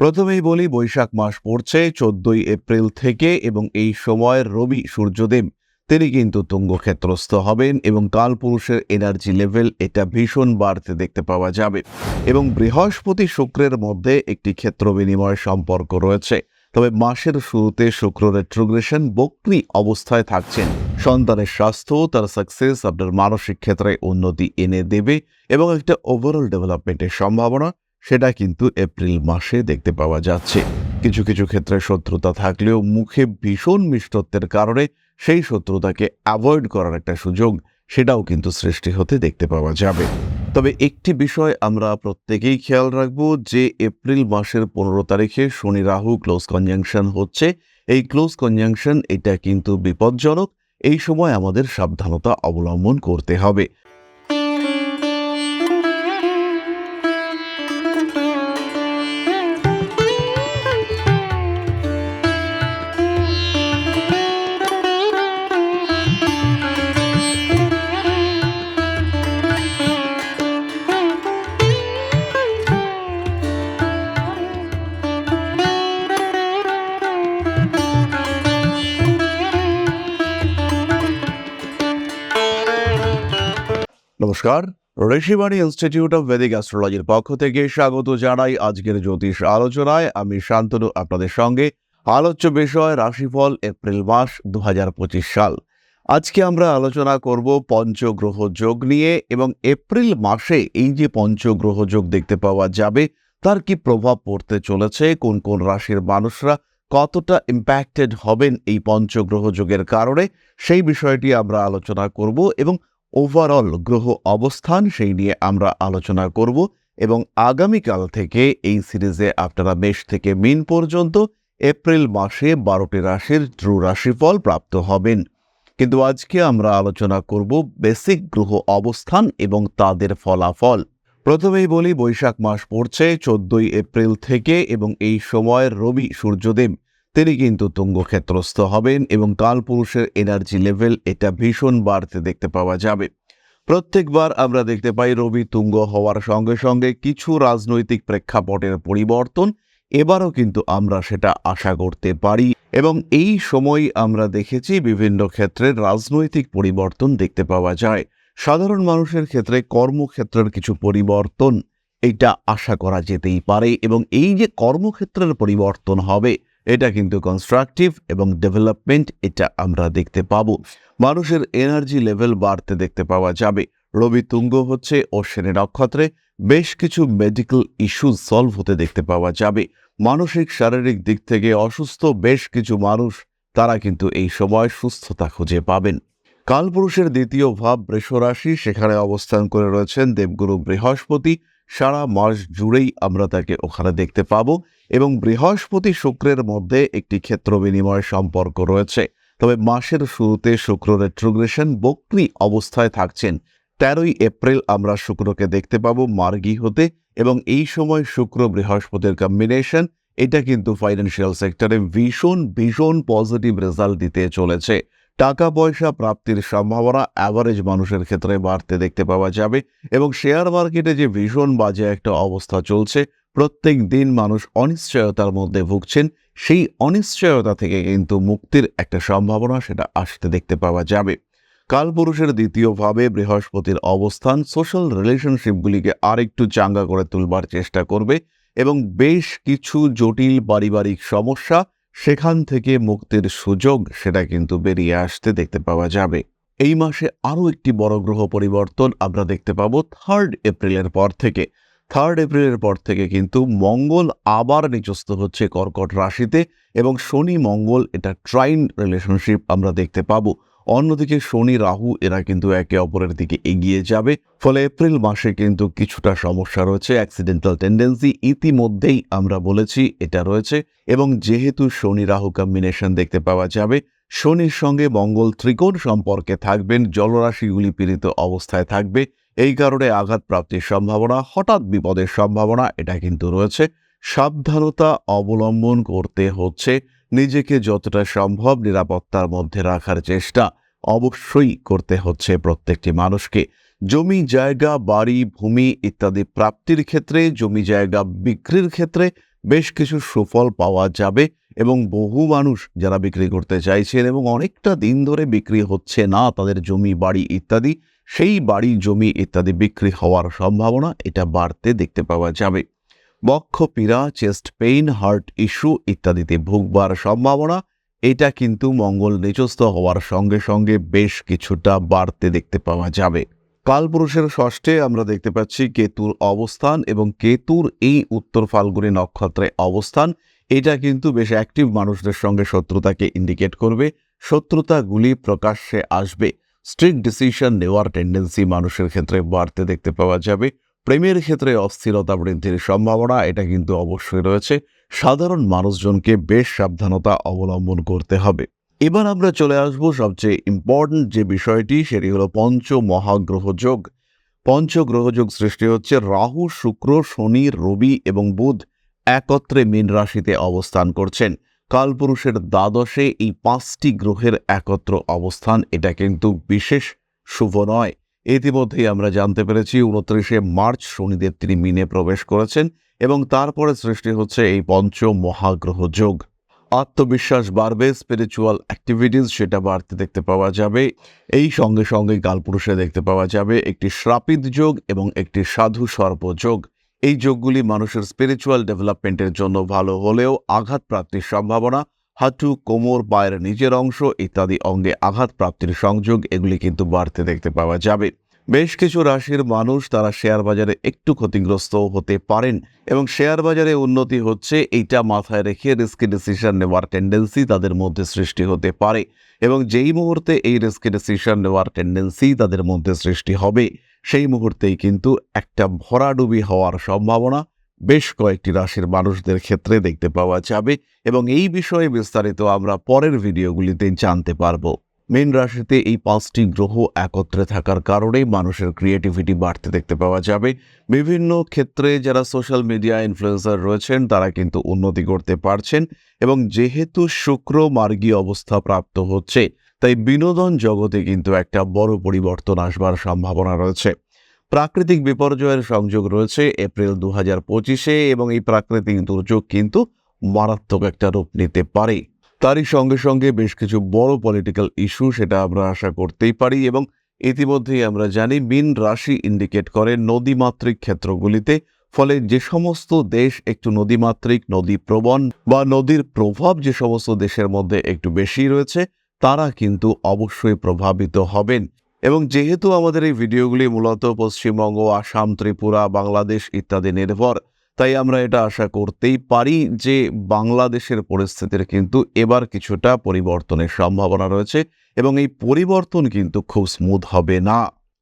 প্রথমেই বলি বৈশাখ মাস পড়ছে চোদ্দই এপ্রিল থেকে এবং এই সময় রবি সূর্যদেব, তিনি কিন্তু তুঙ্গক্ষেত্রস্থ হবেন এবং কালপুরুষের এনার্জি লেভেল এটা ভীষণ বাড়তে দেখতে পাওয়া যাবে। এবং বৃহস্পতি শুক্রের মধ্যে একটি ক্ষেত্র বিনিময় সম্পর্ক রয়েছে। তবে মাসের শুরুতে শুক্র রেট্রোগ্রেশন বক্রি অবস্থায় থাকছেন। সন্তানের স্বাস্থ্য, তার সাকসেস আপনার মানসিক ক্ষেত্রে উন্নতি এনে দেবে এবং একটা ওভারঅল ডেভেলপমেন্টের সম্ভাবনা সেটা কিন্তু এপ্রিল মাসে দেখতে পাওয়া যাচ্ছে। কিছু কিছু ক্ষেত্রে শত্রুতা থাকলেও মুখে ভীষণ মিষ্টত্বের কারণে সেই শত্রুতাকে অ্যাভয়েড করার একটা সুযোগ সেটাও কিন্তু সৃষ্টি হতে দেখতে পাওয়া যাবে। তবে একটি বিষয় আমরা প্রত্যেকেই খেয়াল রাখব যে এপ্রিল মাসের পনেরো তারিখে শনি রাহু ক্লোজ কনজাংশন হচ্ছে। এই ক্লোজ কনজাংশন এটা কিন্তু বিপজ্জনক। এই সময় আমাদের সাবধানতা অবলম্বন করতে হবে। নমস্কার। ঋষিবাণী ইনস্টিটিউট অফ ভেদিক অ্যাস্ট্রোলজির পক্ষ থেকে স্বাগত জানাই আজকের জ্যোতিষ আলোচনায়। আমি শান্তনু, আপনাদের সঙ্গে। আলোচ্য বিষয় রাশিফল, এপ্রিল মাস দুহাজার পঁচিশ সাল। আজকে আমরা আলোচনা করব পঞ্চগ্রহ যোগ নিয়ে এবং এপ্রিল মাসে এই যে পঞ্চগ্রহ যোগ দেখতে পাওয়া যাবে, তার কি প্রভাব পড়তে চলেছে, কোন কোন রাশির মানুষরা কতটা ইম্প্যাক্টেড হবেন এই পঞ্চগ্রহ যোগের কারণে, সেই বিষয়টি আমরা আলোচনা করব এবং ওভারঅল গ্রহ অবস্থান সেই নিয়ে আমরা আলোচনা করব এবং আগামীকাল থেকে এই সিরিজে আপনারা মেষ থেকে মিন পর্যন্ত এপ্রিল মাসে বারোটি রাশির ধ্রু রাশিফল প্রাপ্ত হবেন। কিন্তু আজকে আমরা আলোচনা করব বেসিক গ্রহ অবস্থান এবং তাদের ফলাফল। প্রথমেই বলি বৈশাখ মাস পড়ছে চোদ্দই এপ্রিল থেকে এবং এই সময় রবি সূর্যদেব তিনি কিন্তু তুঙ্গক্ষেত্রস্থ হবেন এবং কালপুরুষের এনার্জি লেভেল এটা ভীষণ বাড়তে দেখতে পাওয়া যাবে। প্রত্যেকবার আমরা দেখতে পাই রবি তুঙ্গ হওয়ার সঙ্গে সঙ্গে কিছু রাজনৈতিক প্রেক্ষাপটের পরিবর্তন, এবারও কিন্তু আমরা সেটা আশা করতে পারি এবং এই সময় আমরা দেখেছি বিভিন্ন ক্ষেত্রে রাজনৈতিক পরিবর্তন দেখতে পাওয়া যায়। সাধারণ মানুষের ক্ষেত্রে কর্মক্ষেত্রের কিছু পরিবর্তন, এটা আশা করা যেতেই পারে এবং এই যে কর্মক্ষেত্রের পরিবর্তন হবে এটা কিন্তু কনস্ট্রাকটিভ এবং ডেভেলপমেন্ট এটা আমরা দেখতে পাবো। মানুষের এনার্জি লেভেল বাড়তে দেখতে পাওয়া যাবে। রবি তুঙ্গ হচ্ছে ও শনি নক্ষত্রে। বেশ কিছু মেডিকেল ইস্যু সলভ হতে দেখতে পাওয়া যাবে। মানসিক, শারীরিক দিক থেকে অসুস্থ বেশ কিছু মানুষ, তারা কিন্তু এই সময় সুস্থতা খুঁজে পাবেন। কালপুরুষের দ্বিতীয় ভাব বৃষরাশি সেখানে অবস্থান করে রয়েছেন দেবগুরু বৃহস্পতি। সারা মাস জুড়েই আমরা তাকে ওখানে দেখতে পাবো। এবং বৃহস্পতি শুক্রের মধ্যে একটি ক্ষেত্র বিনিময় সম্পর্ক রয়েছে। তবে মাসের শুরুতে শুক্র রেট্রোগ্রেশন বক্রি অবস্থায় থাকছেন। তেরোই এপ্রিল আমরা শুক্রকে দেখতে পাবো মার্গী হতে এবং এই সময় শুক্র বৃহস্পতির কম্বিনেশন এটা কিন্তু ফাইন্যান্সিয়াল সেক্টরে ভীষণ ভীষণ পজিটিভ রেজাল্ট দিতে চলেছে। টাকা পয়সা প্রাপ্তির সম্ভাবনা অ্যাভারেজ মানুষের ক্ষেত্রে বাড়তে দেখতে পাওয়া যাবে এবং শেয়ার মার্কেটে যে ভীষণ বাজে একটা অবস্থা চলছে প্রত্যেক দিন মানুষ অনিশ্চয়তার মধ্যে ভুগছেন। সেই অনিশ্চয়তা থেকে কিন্তু মুক্তির একটা সম্ভাবনা সেটা আসতে দেখতে পাওয়া যাবে। কালপুরুষের দ্বিতীয়ভাবে বৃহস্পতির অবস্থান সোশ্যাল রিলেশনশিপগুলিকে আরেকটু চাঙ্গা করে তুলবার চেষ্টা করবে এবং বেশ কিছু জটিল পারিবারিক সমস্যা সেখান থেকে মুক্তির সুযোগ সেটা কিন্তু বেরিয়ে আসতে দেখতে পাওয়া যাবে। এই মাসে আরও একটি বড় গ্রহ পরিবর্তন আমরা দেখতে পাবো থার্ড এপ্রিলের পর থেকে। থার্ড এপ্রিলের পর থেকে কিন্তু মঙ্গল আবার নিচস্থ হচ্ছে কর্কট রাশিতে এবং শনি মঙ্গল এটা ট্রাইন রিলেশনশিপ আমরা দেখতে পাবো। অন্যদিকে শনি রাহু এরা কিন্তু একে অপরের দিকে এগিয়ে যাবে, ফলে এপ্রিল মাসে কিন্তু কিছুটা সমস্যা রয়েছে অ্যাক্সিডেন্টাল টেন্ডেন্সি ইতিমধ্যেই আমরা বলেছি এটা রয়েছে এবং যেহেতু শনি রাহু কম্বিনেশন দেখতে পাওয়া যাবে, শনির সঙ্গে মঙ্গল ত্রিকোণ সম্পর্কে থাকবেন, জলরাশিগুলি পীড়িত অবস্থায় থাকবে এই কারণে আঘাত প্রাপ্তির সম্ভাবনা, হঠাৎ বিপদের সম্ভাবনা, এটা কিন্তু রয়েছে। সাবধানতা অবলম্বন করতে হচ্ছে। নিজেকে যতটা সম্ভব নিরাপত্তার মধ্যে রাখার চেষ্টা অবশ্যই করতে হচ্ছে প্রত্যেকটি মানুষকে। জমি, জায়গা, বাড়ি, ভূমি ইত্যাদি প্রাপ্তির ক্ষেত্রে, জমি, জায়গা বিক্রির ক্ষেত্রে বেশ কিছু সুফল পাওয়া যাবে এবং বহু মানুষ যারা বিক্রি করতে চাইছেন এবং অনেকটা দিন ধরে বিক্রি হচ্ছে না, তাদের জমি, বাড়ি ইত্যাদি সেই বাড়ি, জমি ইত্যাদি বিক্রি হওয়ার সম্ভাবনা এটা বাড়তে দেখতে পাওয়া যাবে। বক্ষ, পীড়া, চেস্ট পেইন, হার্ট ইস্যু ইত্যাদিতে ভুগবার সম্ভাবনা, এটা কিন্তু মঙ্গল নিচস্থ হওয়ার সঙ্গে সঙ্গে বেশ কিছুটা বাড়তে দেখতে পাওয়া যাবে। কালপুরুষের ষষ্ঠে আমরা দেখতে পাচ্ছি কেতুর অবস্থান এবং কেতুর এই উত্তর ফাল্গুনী নক্ষত্রে অবস্থান। এটা কিন্তু বেশ অ্যাক্টিভ মানুষদের সঙ্গে শত্রুতাকে ইন্ডিকেট করবে। শত্রুতাগুলি প্রকাশ্যে আসবে। স্ট্রিক্ট ডিসিশন নেওয়ার টেন্ডেন্সি মানুষের ক্ষেত্রে বাড়তে দেখতে পাওয়া যাবে। প্রেমের ক্ষেত্রে অস্থিরতা বৃদ্ধির সম্ভাবনা, এটা কিন্তু অবশ্যই রয়েছে। সাধারণ মানুষজনকে বেশ সাবধানতা অবলম্বন করতে হবে। এবার আমরা চলে আসব সবচেয়ে ইম্পর্ট্যান্ট যে বিষয়টি, সেটি হলো পঞ্চ মহাগ্রহ যোগ। পঞ্চগ্রহ যোগ সৃষ্টি হচ্ছে রাহু, শুক্র, শনি, রবি এবং বুধ একত্রে মীন রাশিতে অবস্থান করছেন। কালপুরুষের দ্বাদশে এই পাঁচটি গ্রহের একত্র অবস্থান, এটা কিন্তু বিশেষ শুভ নয়। ইতিমধ্যেই আমরা জানতে পেরেছি উনত্রিশে মার্চ শনিদেব তিনি মিনে প্রবেশ করেছেন এবং তারপরে সৃষ্টি হচ্ছে এই পঞ্চ মহাগ্রহ যোগ। আত্মবিশ্বাস বাড়বে স্পিরিচুয়াল অ্যাক্টিভিটিস সেটা বাড়তে দেখতে পাওয়া যাবে। এই সঙ্গে সঙ্গে কালপুরুষে দেখতে পাওয়া যাবে একটি শ্রাপিত যোগ এবং একটি সাধু সর্প যোগ। এই যোগগুলি মানুষের স্পিরিচুয়াল ডেভেলপমেন্টের জন্য ভালো হলেও আঘাত প্রাপ্তির সম্ভাবনা, হাঁটু, কোমর, পায়ের নিচের অংশ ইত্যাদি অঙ্গে আঘাত প্রাপ্তির সংযোগ এগুলি কিন্তু বাড়তে দেখতে পাওয়া যাবে। বেশ কিছু রাশির মানুষ তারা শেয়ার বাজারে একটু ক্ষতিগ্রস্ত হতে পারেন এবং শেয়ার বাজারে উন্নতি হচ্ছে এইটা মাথায় রেখে রিস্কি ডিসিশন নেওয়ার টেন্ডেন্সি তাদের মধ্যে সৃষ্টি হতে পারে এবং যেই মুহূর্তে এই রিস্কি ডিসিশন নেওয়ার টেন্ডেন্সি তাদের মধ্যে সৃষ্টি হবে সেই মুহূর্তেই কিন্তু একটা ভরাডুবি হওয়ার সম্ভাবনা বেশ কয়েকটি রাশির মানুষদের ক্ষেত্রে দেখতে পাওয়া যাবে এবং এই বিষয়ে বিস্তারিত আমরা পরের ভিডিওগুলিতে জানতে পারব। মীন রাশিতে এই পাঁচটি গ্রহ একত্রে থাকার কারণেই মানুষের ক্রিয়েটিভিটি বাড়তে দেখতে পাওয়া যাবে। বিভিন্ন ক্ষেত্রে যারা সোশ্যাল মিডিয়া ইনফ্লুয়েন্সার রয়েছেন, তারা কিন্তু উন্নতি করতে পারছেন এবং যেহেতু শুক্র মার্গী অবস্থা প্রাপ্ত হচ্ছে তাই বিনোদন জগতে কিন্তু একটা বড় পরিবর্তন আসবার সম্ভাবনা রয়েছে। প্রাকৃতিক বিপর্যয়ের সংযোগ রয়েছে এপ্রিল দু হাজার পঁচিশে এবং এই প্রাকৃতিক দুর্যোগ কিন্তু মারাত্মক একটা রূপ নিতে পারে। তারই সঙ্গে সঙ্গে বেশ কিছু বড় পলিটিক্যাল ইস্যু সেটা আমরা আশা করতেই পারি এবং ইতিমধ্যেই আমরা জানি মিন রাশি ইন্ডিকেট করে নদীমাতৃক ক্ষেত্রগুলিতে, ফলে যে সমস্ত দেশ একটু নদীমাতৃক, নদী প্রবণ বা নদীর প্রভাব যে সমস্ত দেশের মধ্যে একটু বেশি রয়েছে তারা কিন্তু অবশ্যই প্রভাবিত হবেন। এবং যেহেতু আমাদের এই ভিডিওগুলি মূলত পশ্চিমবঙ্গ, আসাম, ত্রিপুরা, বাংলাদেশ ইত্যাদি নির্ভর, তাই আমরা এটা আশা করতেই পারি যে বাংলাদেশের পরিস্থিতির কিন্তু এবার কিছুটা পরিবর্তনের সম্ভাবনা রয়েছে এবং এই পরিবর্তন কিন্তু খুব স্মুথ হবে না।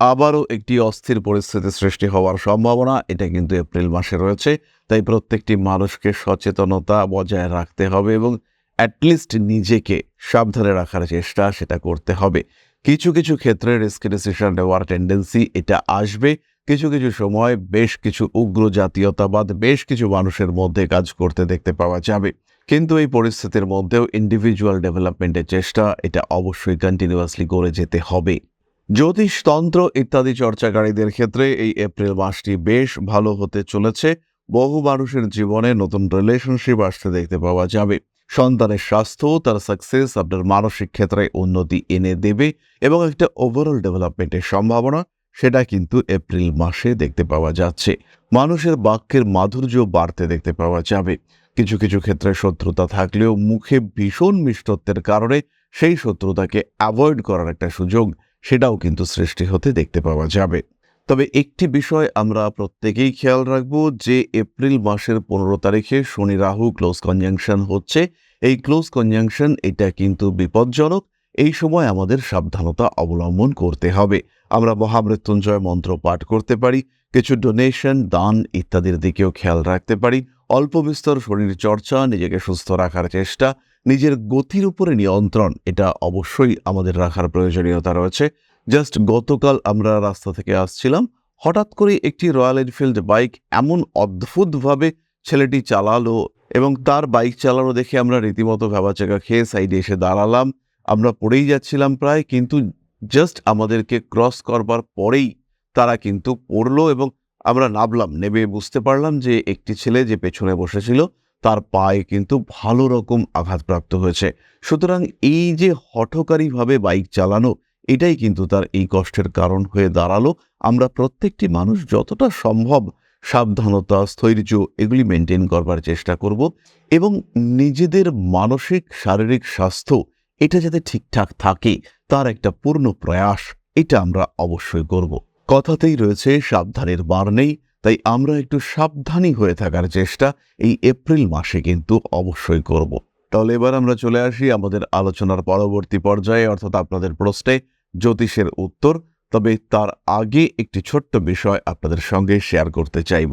আবারও একটি অস্থির পরিস্থিতি সৃষ্টি হওয়ার সম্ভাবনা, এটা কিন্তু এপ্রিল মাসে রয়েছে, তাই প্রত্যেকটি মানুষকে সচেতনতা বজায় রাখতে হবে এবং অ্যাটলিস্ট নিজেকে সাবধানে রাখার চেষ্টা সেটা করতে হবে। কিছু কিছু ক্ষেত্রে রিস্ক ডিসিশন নেওয়ার টেন্ডেন্সি এটা আসবে। কিছু কিছু সময় বেশ কিছু উগ্র জাতীয়তাবাদ বেশ কিছু মানুষের মধ্যে কাজ করতে দেখতে পাওয়া যাবে। কিন্তু এই পরিস্থিতির মধ্যেও ইন্ডিভিজুয়াল ডেভেলপমেন্টের চেষ্টা এটা অবশ্যই কন্টিনিউয়াসলি করে যেতে হবে। জ্যোতিষতন্ত্র ইত্যাদি চর্চাকারীদের ক্ষেত্রে এই এপ্রিল মাসটি বেশ ভালো হতে চলেছে। বহু মানুষের জীবনে নতুন রিলেশনশিপ আসতে দেখতে পাওয়া যাবে। সন্তানের স্বাস্থ্য, তার সাকসেস আপনার মানসিক ক্ষেত্রে উন্নতি এনে দেবে এবং একটা ওভারঅল ডেভেলপমেন্টের সম্ভাবনা, সেটা কিন্তু এপ্রিল মাসে দেখতে পাওয়া যাচ্ছে। মানুষের বাক্যের মাধুর্য বাড়তে দেখতে পাওয়া যাবে। কিছু কিছু ক্ষেত্রে শত্রুতা থাকলেও মুখে ভীষণ মিষ্টত্বের কারণে সেই শত্রুতাকে অ্যাভয়েড করার একটা সুযোগ, সেটাও কিন্তু সৃষ্টি হতে দেখতে পাওয়া যাবে। তবে একটি বিষয় আমরা প্রত্যেকেই খেয়াল রাখব যে এপ্রিল মাসের পনেরো তারিখে শনি রাহু ক্লোজ কনজাংশন হচ্ছে। এই ক্লোজ কনজাংশন, এটা কিন্তু বিপজ্জনক। এই সময় আমাদের সাবধানতা অবলম্বন করতে হবে। আমরা মহামৃত্যুঞ্জয় মন্ত্র পাঠ করতে পারি, কিছু ডোনেশন দান ইত্যাদির দিকেও খেয়াল রাখতে পারি। অল্প বিস্তর শরীর চর্চা, নিজেকে সুস্থ রাখার চেষ্টা, নিজের গতির উপরে নিয়ন্ত্রণ, এটা অবশ্যই আমাদের রাখার প্রয়োজনীয়তা রয়েছে। জাস্ট গতকাল আমরা রাস্তা থেকে আসছিলাম। হঠাৎ করে একটি রয়্যাল এনফিল্ড বাইক এমন অদ্ভুতভাবে ছেলেটি চালালো এবং তার বাইক চালানো দেখে আমরা রীতিমতো ভেবাচাকা খেয়ে সাইডে এসে দাঁড়ালাম। আমরা পড়েই যাচ্ছিলাম প্রায়, কিন্তু জাস্ট আমাদেরকে ক্রস করবার পরেই তারা কিন্তু পড়ল এবং আমরা নামলাম। নেবে বুঝতে পারলাম যে একটি ছেলে যে পেছনে বসেছিল, তার পায়ে কিন্তু ভালো রকম আঘাতপ্রাপ্ত হয়েছে। সুতরাং এই যে হঠকারীভাবে বাইক চালানো এটাই কিন্তু তার এই কষ্টের কারণ হয়ে দাঁড়াল। আমরা প্রত্যেকটি মানুষ যতটা সম্ভব সাবধানতা স্থৈর্য এগুলি মেনটেন করবার চেষ্টা করব এবং নিজেদের মানসিক, শারীরিক স্বাস্থ্য এটা যাতে ঠিকঠাক থাকে তার একটা পূর্ণ প্রয়াস এটা আমরা অবশ্যই করব। কথাতেই রয়েছে সাবধানের বার নেই, তাই আমরা একটু সাবধানী হয়ে থাকার চেষ্টা এই এপ্রিল মাসে কিন্তু অবশ্যই করব। তাহলে এবার আমরা চলে আসি আমাদের আলোচনার পরবর্তী পর্যায়ে, অর্থাৎ আপনাদের প্রশ্নে। জ্যোতিষের উত্তর তবে তার আগে একটি ছোট্ট বিষয় আপনাদের সঙ্গে শেয়ার করতে চাইব।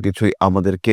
কিছুই আমাদেরকে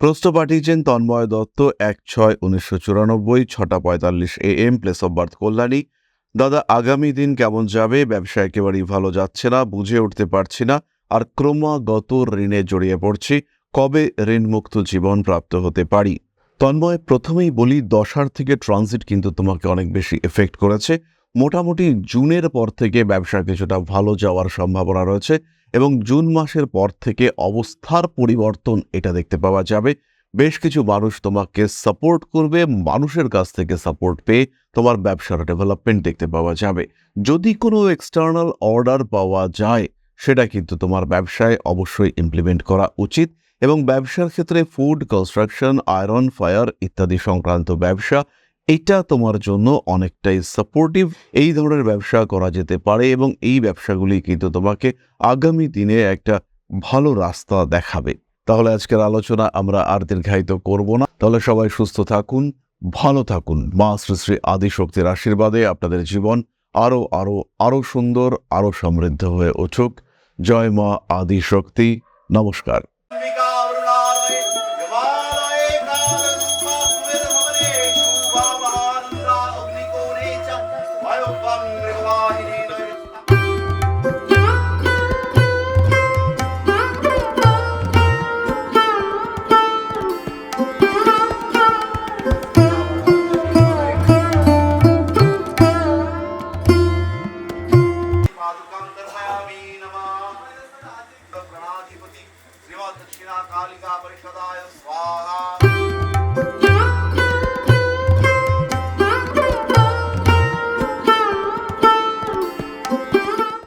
প্রশ্ন পাঠিয়েছেন তন্ময় দত্ত, এক ছয়, উনিশশো চুরানব্বই, ছটা পঁয়তাল্লিশ A M place of birth Kalyani. দাদা, আগামী দিন কেমন যাবে? ব্যবসা একেবারেই ভালো যাচ্ছে না, বুঝে উঠতে পারছি না, আর ক্রমাগত ঋণে জড়িয়ে পড়ছি, কবে ঋণমুক্ত জীবন প্রাপ্ত হতে পারি? তন্ময়, প্রথমেই বলি, দশার থেকে ট্রানজিট কিন্তু তোমাকে অনেক বেশি এফেক্ট করেছে। মোটামুটি জুনের পর থেকে ব্যবসা কিছুটা ভালো যাওয়ার সম্ভাবনা রয়েছে এবং জুন মাসের পর থেকে অবস্থার পরিবর্তন এটা দেখতে পাওয়া যাবে। বেশ কিছু মানুষ তোমাকে সাপোর্ট করবে, মানুষের কাছ থেকে সাপোর্ট পেয়ে তোমার ব্যবসার ডেভেলপমেন্ট দেখতে পাওয়া যাবে। যদি কোনো এক্সটার্নাল অর্ডার পাওয়া যায়, সেটা কিন্তু তোমার ব্যবসায় অবশ্যই ইমপ্লিমেন্ট করা উচিত এবং ব্যবসার ক্ষেত্রে ফুড কনস্ট্রাকশন আয়রন ফায়ার ইত্যাদি সংক্রান্ত ব্যবসা এটা তোমার জন্য অনেকটাই সাপোর্টিভ এই ধরনের ব্যবসা করা যেতে পারে এবং এই ব্যবসাগুলি কিন্তু তোমাকে আগামী দিনে একটা ভালো রাস্তা দেখাবে। তাহলে আজকের আলোচনা আমরা আর দীর্ঘায়িত করব না। তাহলে সবাই সুস্থ থাকুন, ভালো থাকুন। মা শ্রী শ্রী আদিশক্তির আশীর্বাদে আপনাদের জীবন আরও আরও আরও সুন্দর, আরও সমৃদ্ধ হয়ে উঠুক। জয় মা আদিশক্তি। নমস্কার।